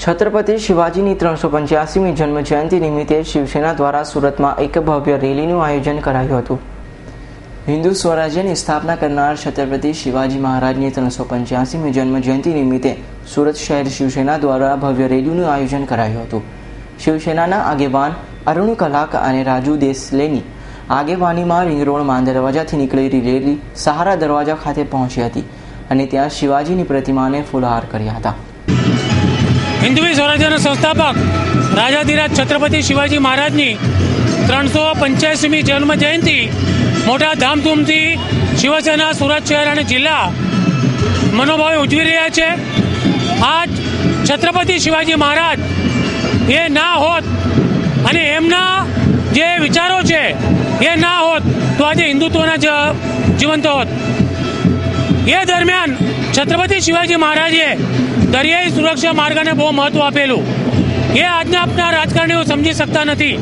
છત્રપતિ શિવાજીની ત્રણસો પંચ્યાસીમી જન્મ જયંતિ નિમિત્તે શિવસેના દ્વારા સુરતમાં એક ભવ્ય રેલીનું આયોજન કરાયું હતું. હિન્દુ સ્વરાજ્યની સ્થાપના કરનાર છત્રપતિ શિવાજી મહારાજની ત્રણસો પંચ્યાસીમી જન્મ જયંતિ નિમિત્તે સુરત શહેર શિવસેના દ્વારા ભવ્ય રેલીનું આયોજન કરાયું હતું. શિવસેનાના આગેવાન અરુણ કલાક અને રાજુ દેસલેની આગેવાનીમાં રિંગ રોડ માંદ દરવાજાથી નીકળેલી રેલી સહારા દરવાજા ખાતે પહોંચી હતી અને ત્યાં શિવાજીની પ્રતિમાને ફૂલહાર કર્યા હતા. હિન્દવી સ્વરાજ્યના સંસ્થાપક રાજાધિરાજ છત્રપતિ શિવાજી મહારાજની ત્રણસો પંચ્યાસીમી જન્મ જયંતિ મોટા ધામધૂમથી શિવસેના, સુરત શહેર અને જિલ્લા મનોભાવે ઉજવી રહ્યા છે. આજ છત્રપતિ શિવાજી મહારાજ એ ના હોત અને એમના જે વિચારો છે એ ના હોત તો આજે હિન્દુત્વના જ- જીવંત હોત. એ દરમિયાન છત્રપતિ શિવાજી મહારાજે દરિયાઈ સુરક્ષા માર્ગને બહુ મહત્વ આપેલું. એ આજના આપના રાજકારણીઓ સમજી શકતા નથી.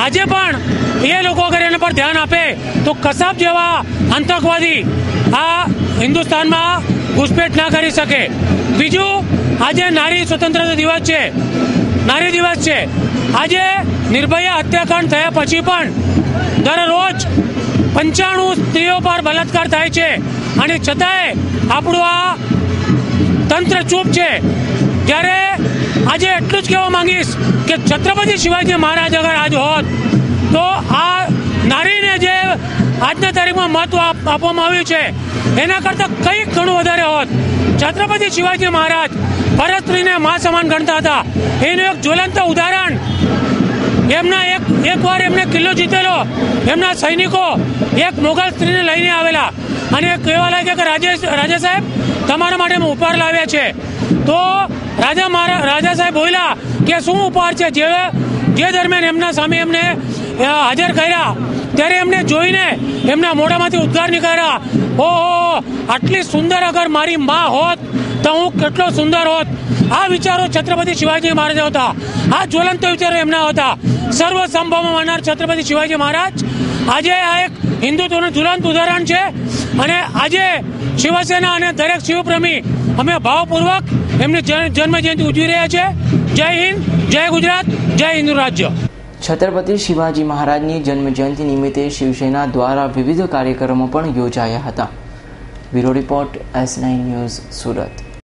આજે પણ એ લોકો અગર એના પર ધ્યાન આપે, તો કસાબ જેવા આતંકવાદી આ હિન્દુસ્તાનમાં ઘૂસપેઠ ના કરી શકે. બીજું, આજે નારી સ્વતંત્રતા દિવસ છે. નારી દિવસ છે. આજે નિર્ભયા હત્યાકાંડ થયા પછી પણ દરરોજ પંચાણું સ્ત્રીઓ પર બલાત્કાર થાય છે. અને છતાંય આપણું આ તંત્ર ચૂપ છે. ત્યારે આજે એટલું જ કહેવા માંગીશ કે છત્રપતિ શિવાજી મહારાજ અગર આજ હોત, તો આ નારીને જે આજના તારીખમાં મહત્વ આપવામાં આવ્યું છે, એના કરતાં કંઈક ઘણું વધારે હોત. છત્રપતિ શિવાજી મહારાજ ભરત સ્ત્રીને મા સમાન ગણતા હતા. એનું એક જ્વલંત ઉદાહરણ એમના એક એક વાર એમને કિલ્લો જીતેલો. એમના સૈનિકો એક મોગલ સ્ત્રીને લઈને આવેલા. અને કહેવા લાગ્યા કે રાજેશ રાજા સાહેબ, તમારા માટે અમે ઉપહાર લાવ્યા છે. તો રાજા મહારા રાજા સાહેબ બોલ્યા કે શું ઉપહાર છે? જે જે દરમિયાન એમના સામે એમને હાજર કર્યા. ત્યારે એમને જોઈને એમના મોઢામાંથી ઉદ્ગાર નીકળ્યા. ઓહો, આટલી સુંદર અગર મારી માં હોત તો હું કેટલો સુંદર હોત. આ વિચારો છત્રપતિ શિવાજી મહારાજ હતા. આ જ્વલંત વિચારો એમના હતા. સર્વ સંભવમાં માનનાર છત્રપતિ શિવાજી મહારાજ, આજે આ એક હિન્દુત્વનું જ્વલંત ઉદાહરણ છે અને આજે શિવસેના અને દરેક શિવપ્રેમી અમે ભાવપૂર્વક એમની જન્મ જયંતિ ઉજવી રહ્યા છે. જય હિન્દ, જય ગુજરાત, જય હિન્દુ રાજ્ય. છત્રપતિ શિવાજી મહારાજની જન્મ જયંતિ નિમિત્તે શિવસેના દ્વારા વિવિધ કાર્યક્રમો પણ યોજાયા હતા. Bureau report S nine news Surat.